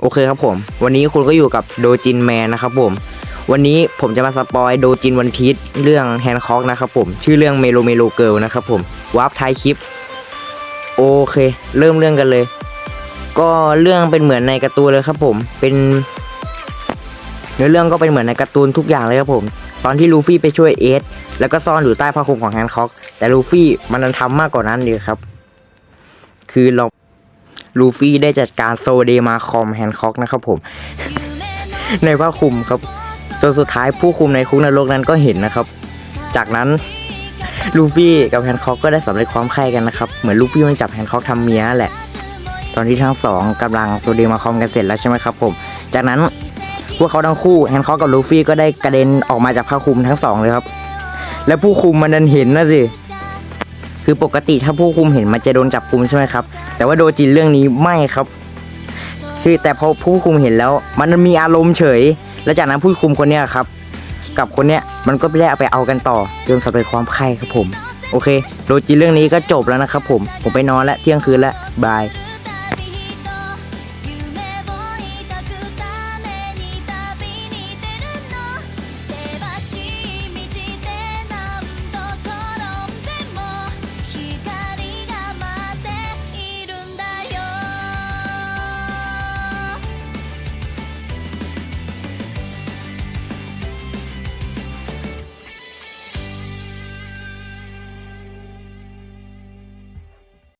โอเคครับผม วันนี้คุณก็อยู่กับโดจินแมนนะครับผม วันนี้ผมจะมาสปอยโดจินวันพีชเรื่องแฮนคอกนะครับผม ชื่อเรื่องเมโลเมโลเกิลนะครับผมวาร์ปท้ายคลิป โอเค เริ่มเรื่องกันเลย ก็เรื่องเป็นเหมือนในการ์ตูนเลยครับผม เป็นเนื้อเรื่องก็เป็นเหมือนในการ์ตูนทุกอย่างเลยครับผม ตอนที่ลูฟี่ไปช่วยเอสแล้วก็ซ่อนอยู่ใต้ผ้าคลุมของแฮนคอกแต่ลูฟี่มันทำมากกว่านั้นเลยครับ คือเรา ลูฟี่ได้จัดการโซเดมาคอมแฮนค็อกนะครับผม ในผ้าคลุมครับจนสุดท้ายผู้คุมในคุกนรกนั้นก็เห็นนะครับ จากนั้นลูฟี่กับแฮนค็อกก็ได้สำเร็จความใคร่กันนะครับ เหมือนลูฟี่มันจับแฮนค็อกทำเมียแหละ ตอนที่ทั้งสองกำลังโซเดมาคอมกันเสร็จแล้วใช่ไหมครับผม จากนั้นพวกเขาทั้งคู่แฮนค็อกกับลูฟี่ก็ได้กระเด็นออกมาจากผ้าคลุมทั้งสองเลยครับ และผู้คุมมันดันเห็นนะสิ คือปกติถ้าผู้คุมเห็นมันจะโดนจับกุมใช่ไหมครับ แต่ว่าโดจินเรื่องนี้ไม่ครับ คือแต่พอผู้คุมเห็นแล้ว มันมีอารมณ์เฉย แล้วจากนั้นผู้คุมคนเนี้ยครับ กับคนเนี้ยมันก็ไม่ได้ไปเอากันต่อจนสำเร็จความใคร่ครับผม โอเค โดจินเรื่องนี้ก็จบแล้วนะครับผม ผมไปนอนแล้วเที่ยงคืนแล้วบาย